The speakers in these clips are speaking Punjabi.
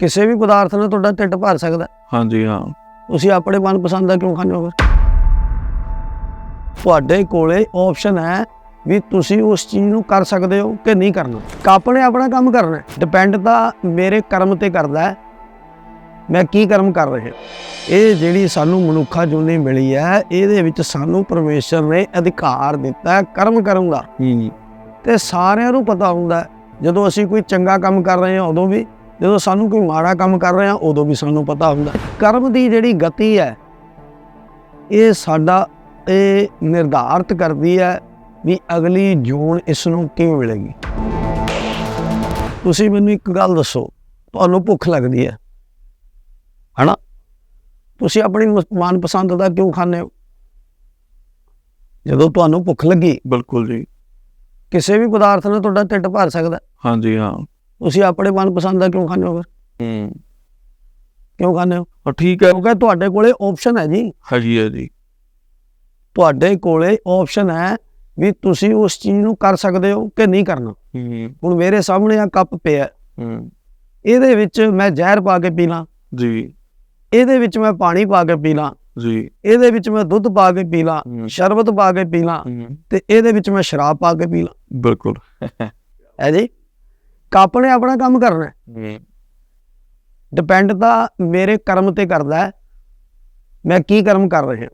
ਕਿਸੇ ਵੀ ਪਦਾਰਥ ਨਾਲ ਤੁਹਾਡਾ ਢਿੱਡ ਭਰ ਸਕਦਾ। ਹਾਂਜੀ ਹਾਂ। ਤੁਸੀਂ ਆਪਣੇ ਮਨਪਸੰਦ ਦਾ ਕਿਉਂ ਖਾਂਦੇ ਹੋ ਫਿਰ ਤੁਹਾਡੇ ਕੋਲੇ ਆਪਸ਼ਨ ਹੈ ਵੀ ਤੁਸੀਂ ਉਸ ਚੀਜ਼ ਨੂੰ ਕਰ ਸਕਦੇ ਹੋ ਕਿ ਨਹੀਂ ਕਰਨਾ। ਕੱਪ ਨੇ ਆਪਣਾ ਕੰਮ ਕਰਨਾ ਡਿਪੈਂਡ ਤਾਂ ਮੇਰੇ ਕਰਮ ਤੇ ਕਰਦਾ ਹੈ। ਮੈਂ ਕੀ ਕਰਮ ਕਰ ਰਿਹਾ ਇਹ ਜਿਹੜੀ ਸਾਨੂੰ ਮਨੁੱਖਾ ਜੂਨੀ ਮਿਲੀ ਹੈ ਇਹਦੇ ਵਿੱਚ ਸਾਨੂੰ ਪਰਮੇਸ਼ਰ ਨੇ ਅਧਿਕਾਰ ਦਿੱਤਾ ਕਰਮ ਕਰਨ ਦਾ। ਤੇ ਸਾਰਿਆਂ ਨੂੰ ਪਤਾ ਹੁੰਦਾ ਜਦੋਂ ਅਸੀਂ ਕੋਈ ਚੰਗਾ ਕੰਮ ਕਰ ਰਹੇ ਹਾਂ ਉਦੋਂ ਵੀ ਜਦੋਂ ਸਾਨੂੰ ਕੋਈ ਮਾੜਾ ਕੰਮ ਕਰ ਰਹੇ ਉਦੋਂ ਵੀ ਸਾਨੂੰ ਪਤਾ ਹੁੰਦਾ। ਕਰਮ ਦੀ ਜਿਹੜੀ ਗਤੀ ਹੈ ਇਹ ਸਾਡਾ ਇਹ ਨਿਰਧਾਰਤ ਕਰਦੀ ਹੈ ਵੀ ਅਗਲੀ ਜੂਨ ਇਸ ਨੂੰ ਕਿਵੇਂ ਮਿਲੇਗੀ। ਤੁਸੀਂ ਮੈਨੂੰ ਇੱਕ ਗੱਲ ਦੱਸੋ ਤੁਹਾਨੂੰ ਭੁੱਖ ਲੱਗਦੀ ਹੈ? ਹਨਾ? ਤੁਸੀਂ ਆਪਣੀ ਮਨਪਸੰਦ ਦਾ ਕਿਉਂ ਖਾਂਦੇ ਹੋ? ਜਦੋਂ ਤੁਹਾਨੂੰ ਭੁੱਖ ਲੱਗੀ ਬਿਲਕੁਲ ਜੀ। ਕਿਸੇ ਵੀ ਪਦਾਰਥ ਨਾਲ ਤੁਹਾਡਾ ਢਿੱਡ ਭਰ ਸਕਦਾ। ਹਾਂਜੀ ਹਾਂ। ਤੁਸੀਂ ਆਪਣੇ ਮਨਪਸੰਦ ਦਾ ਕਿਉਂ ਖਾਂਦੇ ਹੋ ਫਿਰ? ਹੂੰ। ਕਿਉਂ ਖਾਂਦੇ ਹੋ? ਉਹ ਠੀਕ ਹੈ। ਕਿਉਂਕਿ ਤੁਹਾਡੇ ਕੋਲੇ ਆਪਸ਼ਨ ਹੈ ਜੀ। ਹੈਗੀ ਹੈ ਜੀ ਤੁਹਾਡੇ ਕੋਲੇ ਆਪਸ਼ਨ ਹੈ ਵੀ ਤੁਸੀਂ ਉਸ ਚੀਜ਼ ਨੂੰ ਕਰ ਸਕਦੇ ਹੋ ਕਿ ਨਹੀਂ ਕਰਨਾ। ਹੂੰ। ਹੁਣ ਮੇਰੇ ਸਾਹਮਣੇ ਆ ਕੱਪ ਪਿਆ ਹੂੰ। ਇਹਦੇ ਵਿੱਚ ਮੈਂ ਜ਼ਹਿਰ ਪਾ ਕੇ ਪੀ ਲਾਂ। ਜੀ। ਇਹਦੇ ਵਿੱਚ ਮੈਂ ਪਾਣੀ ਪਾ ਕੇ ਪੀ ਲਾਂ। ਜੀ। ਇਹਦੇ ਵਿੱਚ ਮੈਂ ਦੁੱਧ ਪਾ ਕੇ ਪੀ ਲਾਂ। ਹੂੰ। ਸ਼ਰਬਤ ਪਾ ਕੇ ਪੀ ਲਾਂ। ਹੂੰ। ਤੇ ਇਹਦੇ ਵਿੱਚ ਮੈਂ ਸ਼ਰਾਬ ਪਾ ਕੇ ਪੀ ਲਾਂ। ਬਿਲਕੁਲ। ਹੈ ਜੀ? ਕੱਪ ਨੇ ਆਪਣਾ ਕੰਮ ਕਰਨਾ ਹੂੰ। ਡਿਪੈਂਡ ਤਾਂ ਮੇਰੇ ਕਰਮ ਤੇ ਕਰਦਾ ਹੈ। ਮੈਂ ਕੀ ਕਰਮ ਕਰ ਰਿਹਾ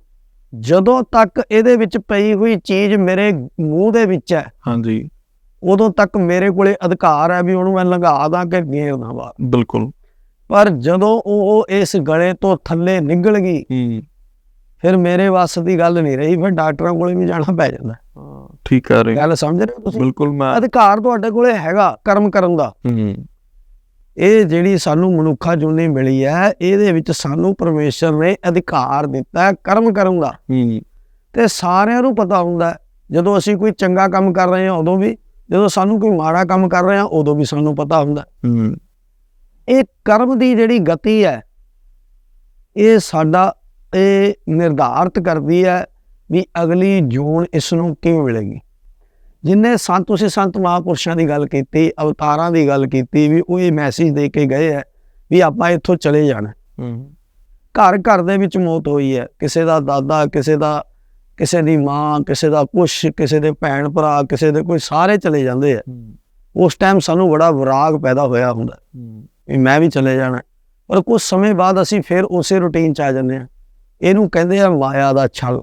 ਜਦੋਂ ਤੱਕ ਇਹਦੇ ਵਿੱਚ ਪਈ ਹੋਈ ਚੀਜ਼ ਮੇਰੇ ਮੂੰਹ ਦੇ ਵਿੱਚ ਹੈ ਹਾਂਜੀ। ਉਦੋਂ ਤੱਕ ਮੇਰੇ ਕੋਲੇ ਅਧਿਕਾਰ ਹੈ ਵੀ ਉਹਨੂੰ ਮੈਂ ਲੰਘਾ ਦਾਂ ਕਿ ਗੇਰ ਨਾ ਬਾਹਰ ਬਿਲਕੁਲ। ਪਰ ਜਦੋਂ ਉਹ ਇਸ ਗਲੇ ਤੋਂ ਥੱਲੇ ਨਿਕਲ ਗਈ ਹੂੰ। ਫਿਰ ਮੇਰੇ ਵੱਸ ਦੀ ਗੱਲ ਨਹੀਂ ਰਹੀ ਫਿਰ ਡਾਕਟਰਾਂ ਕੋਲੇ ਵੀ ਜਾਣਾ ਪੈ ਜਾਂਦਾ। ਠੀਕ ਕਰ ਰਹੇ ਗੱਲ ਸਮਝ ਰਹੇ ਹੋ ਤੁਸੀਂ? ਬਿਲਕੁਲ ਮੈਂ ਅਧਿਕਾਰ ਤੁਹਾਡੇ ਕੋਲੇ ਹੈਗਾ ਕਰਮ ਕਰਨ ਦਾ। ਹੂੰ। ਇਹ ਜਿਹੜੀ ਸਾਨੂੰ ਮਨੁੱਖਾ ਜੂਨੀ ਮਿਲੀ ਹੈ ਇਹਦੇ ਵਿੱਚ ਸਾਨੂੰ ਪਰਮੇਸ਼ਰ ਨੇ ਅਧਿਕਾਰ ਦਿੱਤਾ ਹੈ ਕਰਮ ਕਰਨ ਦਾ। ਹੂੰ। ਤੇ ਸਾਰਿਆਂ ਨੂੰ ਪਤਾ ਹੁੰਦਾ ਜਦੋਂ ਅਸੀਂ ਕੋਈ ਚੰਗਾ ਕੰਮ ਕਰ ਰਹੇ ਹਾਂ ਉਦੋਂ ਵੀ ਜਦੋਂ ਸਾਨੂੰ ਕੋਈ ਮਾੜਾ ਕੰਮ ਕਰ ਰਹੇ ਹਾਂ ਉਦੋਂ ਵੀ ਸਾਨੂੰ ਪਤਾ ਹੁੰਦਾ। ਹੂੰ। ਇਹ ਕਰਮ ਦੀ ਜਿਹੜੀ ਗਤੀ ਹੈ ਇਹ ਸਾਡਾ ਇਹ ਨਿਰਧਾਰਤ ਕਰਦੀ ਹੈ ਵੀ ਅਗਲੀ ਜੂਨ ਇਸ ਨੂੰ ਕਿਵੇਂ ਮਿਲੇਗੀ? ਜਿੰਨੇ ਸੰਤ ਤੁਸੀਂ ਸੰਤ ਮਹਾਪੁਰਸ਼ਾਂ ਦੀ ਗੱਲ ਕੀਤੀ ਅਵਤਾਰਾਂ ਦੀ ਗੱਲ ਕੀਤੀ ਵੀ ਉਹ ਇਹ ਮੈਸੇਜ ਦੇ ਕੇ ਗਏ ਹੈ ਵੀ ਆਪਾਂ ਇੱਥੋਂ ਚਲੇ ਜਾਣਾ। ਘਰ ਘਰ ਦੇ ਵਿੱਚ ਮੌਤ ਹੋਈ ਹੈ। ਕਿਸੇ ਦਾ ਦਾਦਾ ਕਿਸੇ ਦਾ ਕਿਸੇ ਦੀ ਮਾਂ ਕਿਸੇ ਦਾ ਕੁਛ ਕਿਸੇ ਦੇ ਭੈਣ ਭਰਾ ਕਿਸੇ ਦੇ ਕੋਈ ਸਾਰੇ ਚਲੇ ਜਾਂਦੇ ਆ ਉਸ ਟਾਈਮ ਸਾਨੂੰ ਬੜਾ ਵਿਰਾਗ ਪੈਦਾ ਹੋਇਆ ਹੁੰਦਾ। ਵੀ ਮੈਂ ਵੀ ਚਲੇ ਜਾਣਾ। ਪਰ ਕੁਝ ਸਮੇਂ ਬਾਅਦ ਅਸੀਂ ਫਿਰ ਉਸੇ ਰੁਟੀਨ ਚ ਆ ਜਾਂਦੇ ਆ ਇਹਨੂੰ ਕਹਿੰਦੇ ਆ ਮਾਇਆ ਦਾ ਛਲ।